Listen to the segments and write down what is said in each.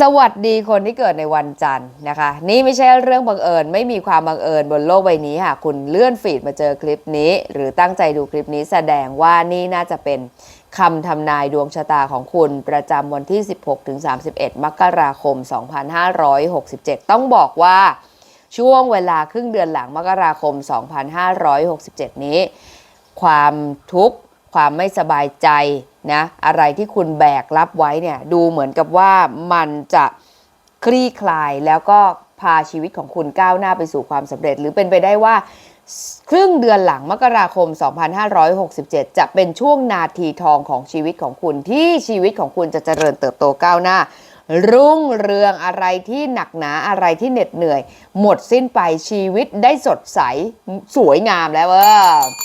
สวัสดีคนที่เกิดในวันจันทร์นะคะ นี่ไม่ใช่เรื่องบังเอิญ ไม่มีความบังเอิญบนโลกใบนี้ค่ะคุณเลื่อนฟีดมาเจอคลิปนี้ หรือตั้งใจดูคลิปนี้แสดงว่านี่น่าจะเป็นคำทำนายดวงชะตาของคุณประจำวันที่ 16-31 มกราคม 2567 ต้องบอกว่าช่วงเวลาครึ่งเดือนหลังมกราคม 2567 นี้ ความทุกข์ ความไม่สบายใจนะอะไรที่คุณแบกรับไว้เนี่ยดูเหมือนกับว่ามันจะคลี่คลายแล้วก็พาชีวิตของคุณก้าวหน้าไปสู่ความสำเร็จ หรือเป็นไปได้ว่าครึ่งเดือนหลังมกราคม 2567 จะเป็นช่วงนาทีทองของชีวิตของคุณที่ชีวิตของคุณจะเจริญเติบโตก้าวหน้า รุ่งเรืองอะไรที่หนักหนาอะไรที่เหน็ดเหนื่อย หมดสิ้นไปชีวิตได้สดใสสวยงามแล้วเออ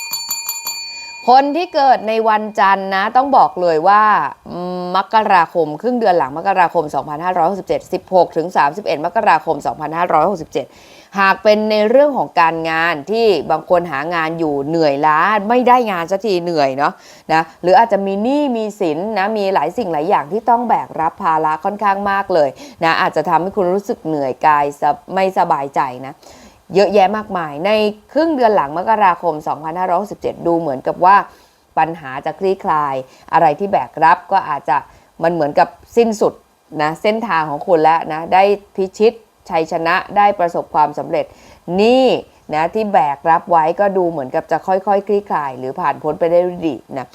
คนที่เกิดในวันจันทร์นะต้องบอกเลยว่ามกราคม ครึ่งเดือนหลังมกราคม 2567 16ถึง31 มกราคม 2567 หากเป็นในเรื่องของการงานที่บางคนหางานอยู่เหนื่อยล้าไม่ได้งานสักทีเหนื่อยเนาะนะหรืออาจจะมีหนี้มีสินนะมีหลายสิ่งหลายอย่างที่ต้องแบกรับภาระค่อนข้างมากเลยนะอาจจะทำให้คุณรู้สึกเหนื่อยกายไม่สบายใจนะ เยอะแยะมากมาย ในครึ่งเดือนหลังมกราคม 2567 ดูเหมือนกับว่าปัญหาจะคลี่คลาย อะไรที่แบกรับก็อาจจะมันเหมือนกับสิ้นสุดนะเส้นทางของคุณแล้วนะได้พิชิตชัยชนะได้ประสบความสำเร็จ นี่นะที่แบกรับไว้ก็ดูเหมือนกับจะค่อยๆคลี่คลาย หรือผ่านพ้นไปได้ดีนะ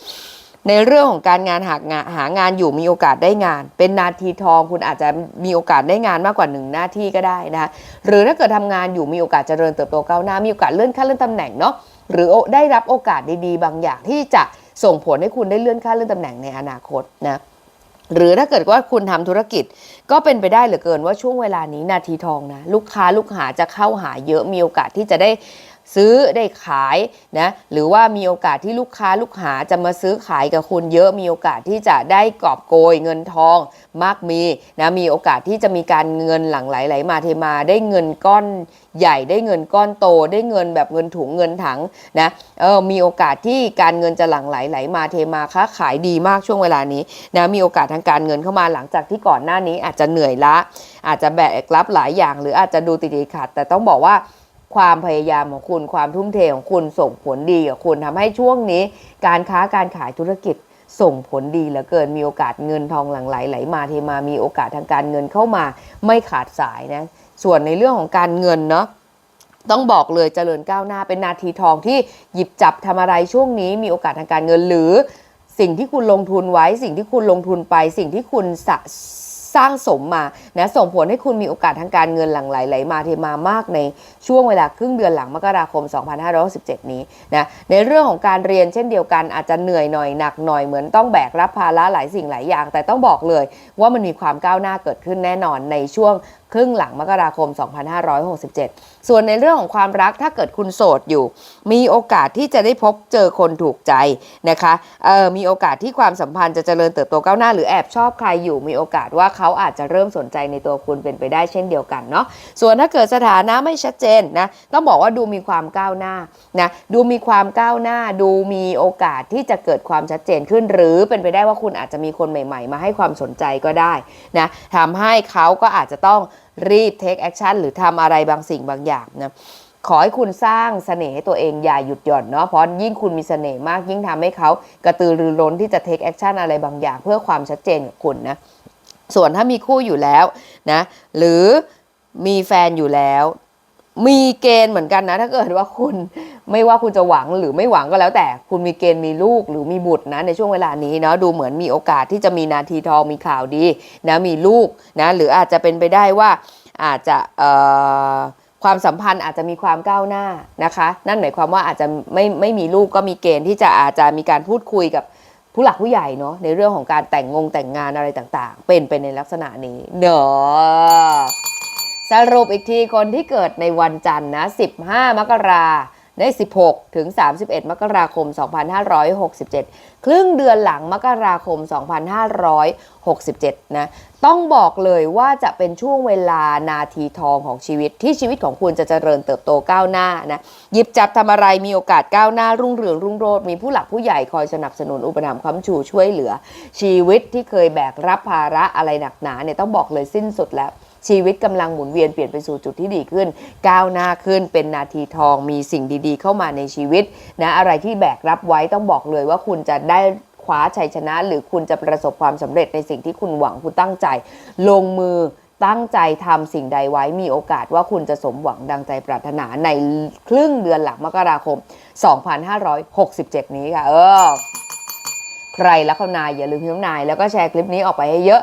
ในเรื่องของการงานหางานหางานอยู่มีโอกาสได้งาน เป็นนาทีทองคุณอาจจะมีโอกาสได้งานมากกว่าหนึ่งหน้าที่ก็ได้นะคะหรือถ้าเกิดทำงานอยู่มีโอกาสเจริญเติบโตก้าวหน้ามีโอกาสเลื่อนขั้นเลื่อนตำแหน่งเนาะหรือได้รับโอกาสดีๆ บางอย่างที่จะส่งผลให้คุณได้เลื่อนขั้นเลื่อนตำแหน่งในอนาคตนะหรือถ้าเกิดว่าคุณทำธุรกิจก็เป็นไปได้เหลือเกินว่าช่วงเวลานี้นาทีทองนะลูกค้าลูกหาจะเข้าหาเยอะมีโอกาสที่จะได้ ซื้อได้ขายนะหรือว่ามีโอกาสที่ลูกค้าลูกหาจะมาซื้อขายกับคุณเยอะมีโอกาสที่จะได้กอบโกยเงินทองมากมีนะมีโอกาสที่จะมีการเงินหลั่งไหลไหลมาเทมาได้เงินก้อนใหญ่ได้เงินก้อนโต ได้เงินแบบเงินถุงเงินถังนะเออมีโอกาสที่การเงินจะหลั่งไหลไหลมาเทมาค้าขายดีมากช่วงเวลานี้นะมีโอกาสทางการเงินเข้ามาหลังจากที่ก่อนหน้านี้อาจจะเหนื่อยละอาจจะแบกรับหลายอย่าง หรืออาจจะดูติดขัด แต่ต้องบอกว่า ความพยายามของคุณความทุ่มเทของคุณส่งผลดีกับคุณทำให้ช่วงนี้ การค้าการขายธุรกิจส่งผลดีเหลือเกินมีโอกาสเงินทองหลั่งไหลไหลมาเทมามีโอกาสทางการเงินเข้ามาไม่ขาดสายนะ ส่วนในเรื่องของการเงินเนาะต้องบอกเลยเจริญก้าวหน้าเป็นนาทีทองที่หยิบจับทำอะไรช่วงนี้ มีโอกาสทางการเงินหรือ สิ่งที่คุณลงทุนไว้ สิ่งที่คุณลงทุนไป สิ่งที่คุณสะ สร้างสมมานะส่งผลให้คุณมีโอกาสทางการเงินหลั่งไหลไหลมาเทมามากในช่วงเวลาครึ่งเดือนหลังมกราคม 2567 นี้นะในเรื่องของการเรียนเช่นเดียวกันอาจจะเหนื่อยหน่อยหนักหน่อยเหมือนต้องแบกรับภาระหลายสิ่งหลายอย่าง แต่ต้องบอกเลยว่ามันมีความก้าวหน้าเกิดขึ้นแน่นอนในช่วง ครึ่งหลังมกราคม 2567 ส่วนในเรื่องของความรักถ้าเกิดคุณโสดอยู่ มีโอกาสที่จะได้พบเจอคนถูกใจนะคะเออมีโอกาสที่ความสัมพันธ์จะเจริญเติบโตก้าวหน้า หรือแอบชอบใครอยู่ มีโอกาสว่าเขาอาจจะเริ่มสนใจในตัวคุณเป็นไปได้เช่นเดียวกันเนาะส่วนถ้าเกิดสถานะไม่ชัดเจนนะต้องบอกว่าดูมีความก้าวหน้านะดูมีความก้าวหน้า ดูมีโอกาสที่จะเกิดความชัดเจนขึ้น หรือเป็นไปได้ว่าคุณอาจจะมีคนใหม่ ๆ มาให้ความสนใจก็ได้นะทำให้เขาก็อาจจะต้อง รีบ take action หรือทำอะไรบางสิ่งบางอย่างนะขอให้คุณสร้างเสน่ห์ให้ตัวเองอย่าหยุดหย่อนเนาะเพราะยิ่งคุณมีเสน่ห์มาก ยิ่งทำให้เขากระตือรือร้นที่จะ take action อะไรบางอย่าง เพื่อความชัดเจนกับคุณนะส่วนถ้ามีคู่อยู่แล้วนะหรือมีแฟนอยู่แล้ว มีเกณฑ์เหมือนกันนะ ถ้าเกิดว่าคุณ ไม่ว่าคุณจะหวังหรือไม่หวังก็แล้ว แต่คุณมีเกณฑ์มีลูกหรือมีบุตรนะในช่วงเวลานี้เนาะดูเหมือนมีโอกาสที่จะมีนาทีทองมีข่าวดีนะมีลูกนะหรืออาจจะเป็นไปได้ว่าอาจจะความสัมพันธ์อาจจะมีความก้าวหน้านะคะ นั่นหมายความว่าอาจจะไม่ไม่มีลูกก็มีเกณฑ์ที่จะอาจจะมีการพูดคุยกับผู้หลักผู้ใหญ่เนาะในเรื่องของการแต่งงงแต่งงานอะไรต่างๆ เป็นไปในลักษณะนี้เนอะสรุปอีกทีคนที่เกิดในวันจันทร์นะ 15 มกรา ใน 16 ถึง 31 มกราคม 2567 ครึ่งเดือนหลังมกราคม 2567 นะ ต้องบอกเลยว่าจะเป็นช่วงเวลานาทีทองของชีวิตที่ชีวิตของคุณจะเจริญเติบโตก้าวหน้านะ หยิบจับทำอะไรมีโอกาสก้าวหน้ารุ่งเรืองรุ่งโรจน์มีผู้หลักผู้ใหญ่คอยสนับสนุนอุปถัมภ์ค้ำชูช่วยเหลือ ชีวิตที่เคยแบกรับภาระอะไรหนักหนาเนี่ยต้องบอกเลยสิ้นสุดแล้ว ชีวิตกำลังหมุนเวียนเปลี่ยนไปสู่จุดที่ดีขึ้น ก้าวหน้าขึ้นเป็นนาทีทองมีสิ่งดีๆ เข้ามาในชีวิตนะอะไรที่แบกรับไว้ต้องบอกเลยว่าคุณจะได้คว้าชัยชนะ หรือคุณจะประสบความสำเร็จในสิ่งที่คุณหวังคุณตั้งใจ ลงมือตั้งใจทำสิ่งใดไว้มีโอกาสว่าคุณจะสมหวังดังใจปรารถนาในครึ่งเดือนหลังมกราคม 2567 นี้ค่ะ เออ ใครรักเขานายอย่าลืมพิมพ์นาย แล้วก็แชร์คลิปนี้ออกไปให้เยอะ